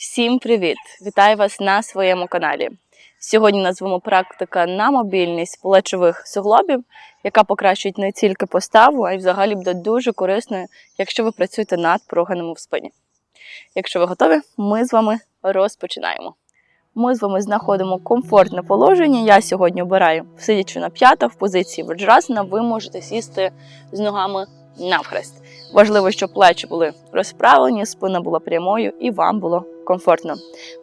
Всім привіт! Вітаю вас на своєму каналі. Сьогодні назвемо практика на мобільність плечових суглобів, яка покращить не тільки поставу, а й взагалі буде дуже корисною, якщо ви працюєте над проганами в спині. Якщо ви готові, ми з вами розпочинаємо. Ми з вами знаходимо комфортне положення. Я сьогодні обираю сидячи на п'ята в позиції ваджрасана, ви можете сісти з ногами навхрест. Важливо, щоб плечі були розправлені, спина була прямою і вам було комфортно.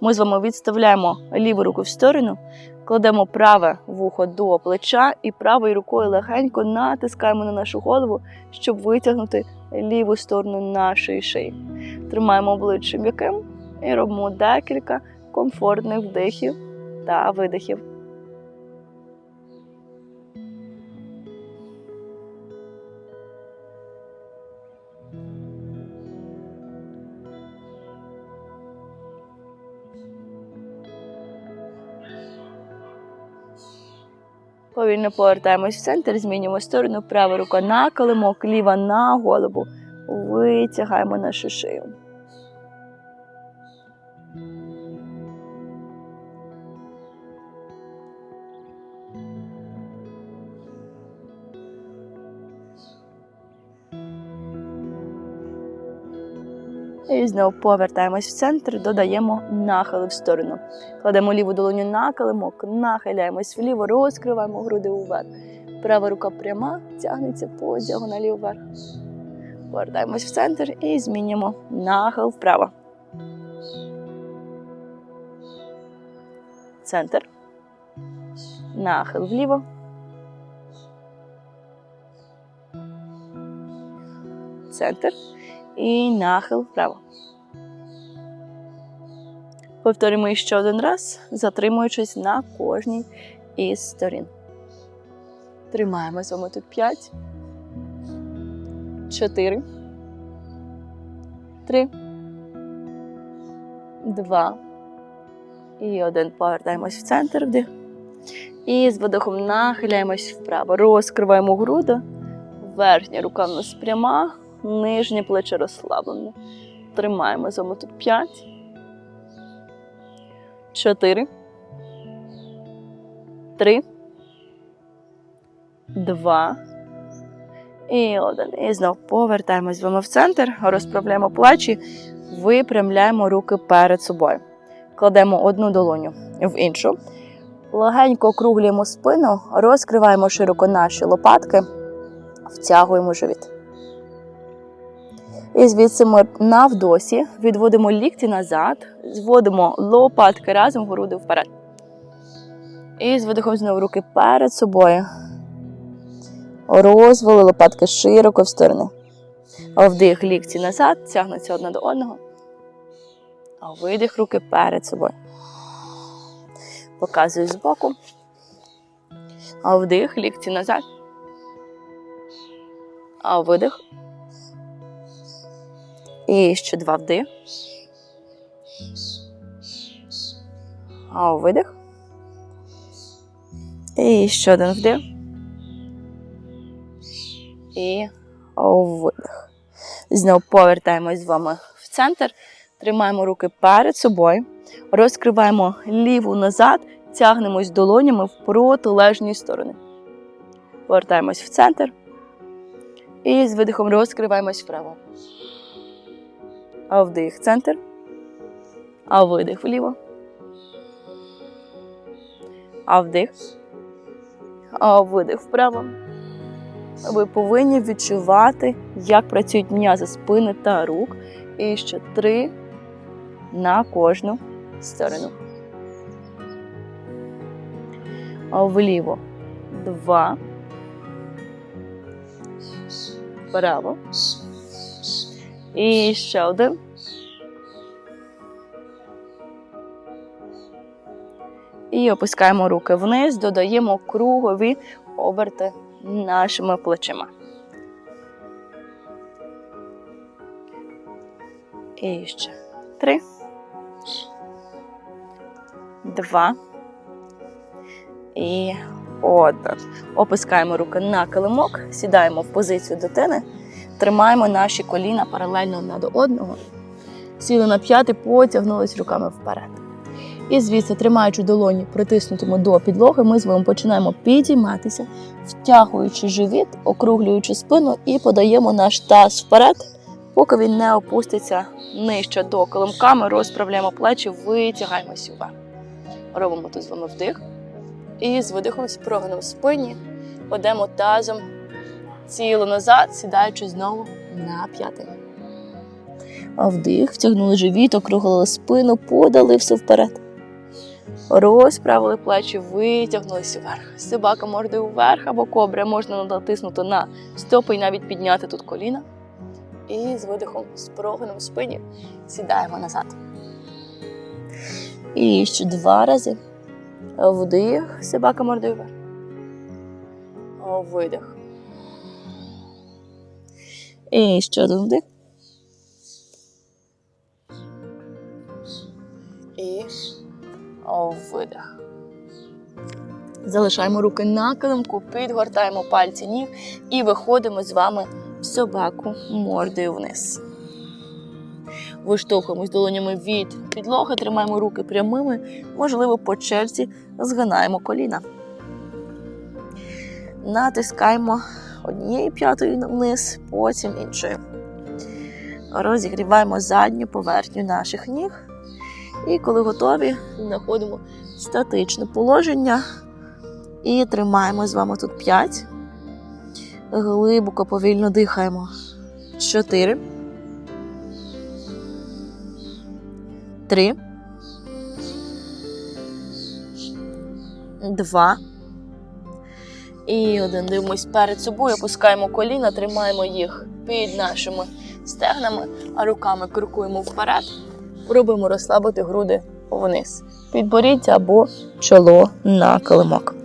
Ми з вами відставляємо ліву руку в сторону, кладемо праве вухо до плеча і правою рукою легенько натискаємо на нашу голову, щоб витягнути ліву сторону нашої шиї. Тримаємо обличчя м'яким і робимо декілька комфортних вдихів та видихів. Повільно повертаємось в центр, змінюємо сторону, права рука на килимок, ліва на голову. Витягаємо нашу шию. І знову повертаємось в центр, додаємо нахили в сторону. Кладемо ліву долоню на килимок, нахиляємось вліво, розкриваємо груди уверх. Права рука пряма, тягнеться по діагоналі вверх. Повертаємось в центр і змінюємо нахил вправо. Центр. Нахил вліво. Центр. І нахил вправо. Повторимо ще один раз, затримуючись на кожній із сторін. Тримаємо з вами тут 5, 4, 3, 2 і 1. Повертаємось в центр вдих. І з видихом нахиляємось вправо. Розкриваємо груди. Верхня рука в нас пряма, нижнє плече розслаблене. Тримаємо з тут 5, 4, 3, 2 і 1. І знову повертаємось вами в центр, розправляємо плечі, випрямляємо руки перед собою. Кладемо одну долоню в іншу. Легенько округлюємо спину, розкриваємо широко наші лопатки, втягуємо живіт. І звідси ми на вдосі відводимо лікті назад, зводимо лопатки разом, груди вперед. І з видихом знову руки перед собою. Розвели лопатки широко в сторони. А вдих лікті назад, тягнуться одне до одного. А видих руки перед собою. Показую збоку. А вдих, лікті назад. А видих. І ще два вдих. А видих. І ще один вдих. І видих. Знову повертаємось з вами в центр. Тримаємо руки перед собою. Розкриваємо ліву назад, тягнемось долонями в протилежні сторони. Повертаємось в центр. І з видихом розкриваємось вправо. А вдих центр. А видих вліво. А вдих. А видих вправо. Ви повинні відчувати, як працюють м'язи спини та рук. І ще три на кожну сторону. Вліво. Два. Вправо. І ще один. І опускаємо руки вниз, додаємо кругові оберти нашими плечима. І ще три. Два. І один. Опускаємо руки на килимок, сідаємо в позицію дитини, тримаємо наші коліна паралельно одне до одного. Сіли на п'яти, потягнулись руками вперед. І звідси, тримаючи долоні, притиснутими до підлоги, ми з вами починаємо підійматися, втягуючи живіт, округлюючи спину і подаємо наш таз вперед, поки він не опуститься нижче до килимка. Ми розправляємо плечі, витягаємося вверх. Робимо тут з вами вдих. І з видихом з прогином в спині ведемо тазом ціло назад, сідаючи знову на п'яти. Вдих, втягнули живіт, округлили спину, подали все вперед. Розправили плечі, витягнулися вверх. Собака мордою вверх або кобра можна натиснути на стопи і навіть підняти тут коліна. І з видихом, з прогином в спині сідаємо назад. І ще два рази. Вдих, собака мордою вверх. Видих. І ще один вдих. І видих. Залишаємо руки на килимку, підгортаємо пальці ніг і виходимо з вами в собаку мордою вниз. Виштовхуємось долонями від підлоги, тримаємо руки прямими, можливо, по черзі згинаємо коліна. Натискаємо однією п'ятою вниз, потім іншою. Розігріваємо задню поверхню наших ніг. І коли готові, знаходимо статичне положення і тримаємо з вами тут 5. Глибоко, повільно дихаємо. 4. 3. 2. І один дивимось перед собою, опускаємо коліна, тримаємо їх під нашими стегнами, а руками крокуємо вперед. Пробуємо розслабити груди вниз. Підборіддя або чоло на килимок.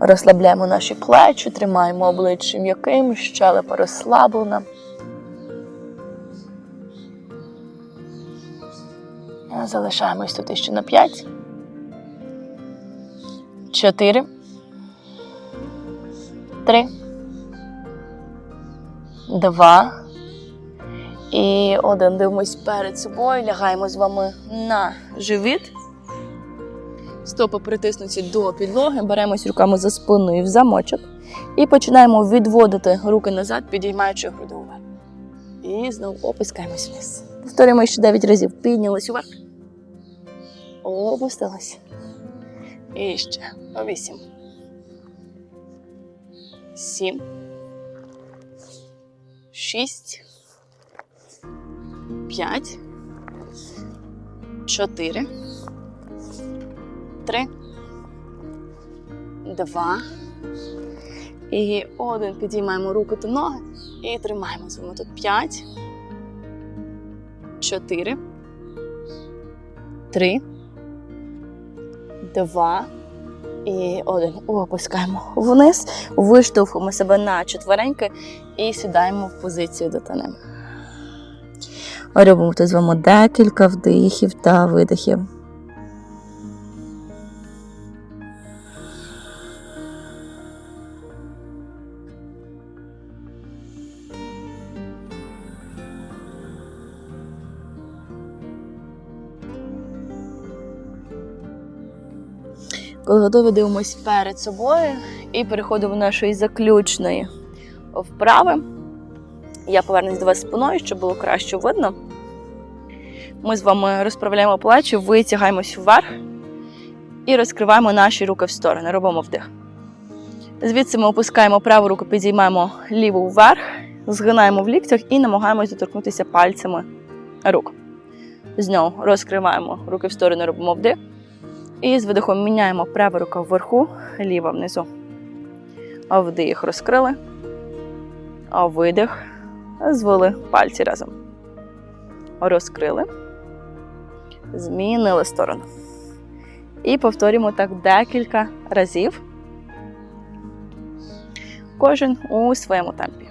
Розслабляємо наші плечі, тримаємо обличчя м'яким, щелепа розслаблена. Залишаємось тут ще на 5. 4. 3. 2. І один дивимось перед собою, лягаємо з вами на живіт. Стопи притиснуті до підлоги, беремось руками за спиною в замочок і починаємо відводити руки назад, підіймаючи груди вверх. І знову опускаємось вниз. Повторюємо ще 9 разів. Піднялись вверх. Опустились. І ще. 8. 7. 6. 5, 4, 3, 2 і один. Підіймаємо руки та ноги. І тримаємо з вами тут 5, 4, 3, 2 і один. Опускаємо вниз, виштовхуємо себе на четвереньки і сідаємо в позицію дитини. Робимо тут з вами декілька вдихів та видихів. Коли готові, дивимось перед собою і переходимо до нашої заключної вправи. Я повернусь до вас спиною, щоб було краще видно. Ми з вами розправляємо плечі, витягаємось вверх і розкриваємо наші руки в сторони. Робимо вдих. Звідси ми опускаємо праву руку, підіймаємо ліву вверх, згинаємо в ліктях і намагаємось доторкнутися пальцями рук. Знову розкриваємо руки в сторони, робимо вдих. І з видихом міняємо права рука вверху, ліва внизу. Вдих, розкрили. А Видих звели пальці разом. Розкрили, змінили сторону. І повторюємо так декілька разів. Кожен у своєму темпі.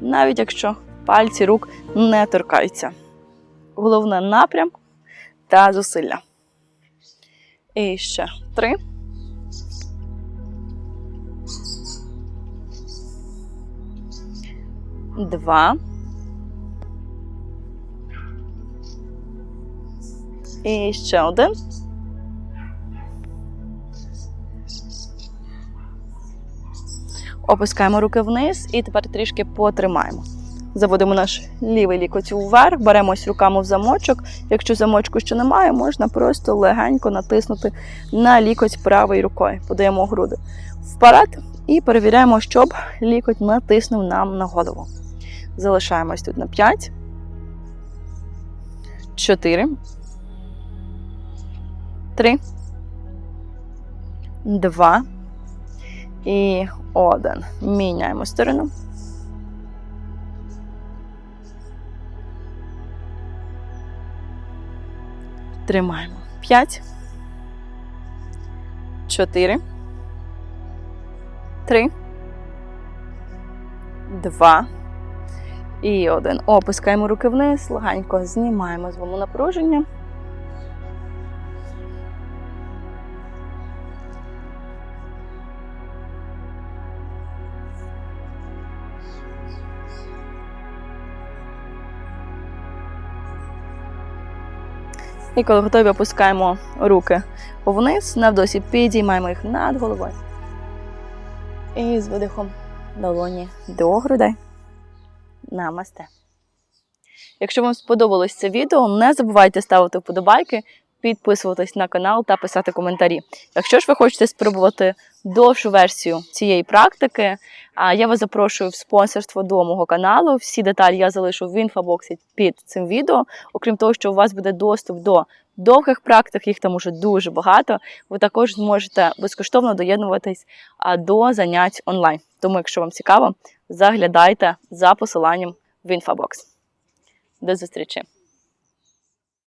Навіть якщо пальці рук не торкаються. Головне напрям та зусилля. І ще три. два. І ще один. Опускаємо руки вниз і тепер трішки потримаємо. Заводимо наш лівий лікоть вверх, беремось руками в замочок. Якщо замочку ще немає, можна просто легенько натиснути на лікоть правою рукою. Подаємо груди вперед і перевіряємо, щоб лікоть натиснув нам на голову. Залишаємось тут на 5, 4, 3, 2 і 1. Міняємо сторону. Тримаємо. 5, 4, 3, 2 і 1. Опускаємо руки вниз, легенько знімаємо з вами напруження. І коли готові, опускаємо руки вниз, навдосі підіймаємо їх над головою. І з видихом долоні до грудей. Намасте. Якщо вам сподобалось це відео, не забувайте ставити вподобайки, підписуватись на канал та писати коментарі. Якщо ж ви хочете спробувати довшу версію цієї практики, я вас запрошую в спонсорство до мого каналу. Всі деталі я залишу в інфобоксі під цим відео. Окрім того, що у вас буде доступ до довгих практик, їх там уже дуже багато. Ви також зможете безкоштовно доєднуватись до занять онлайн. Тому, якщо вам цікаво, заглядайте за посиланням в інфобокс. До зустрічі!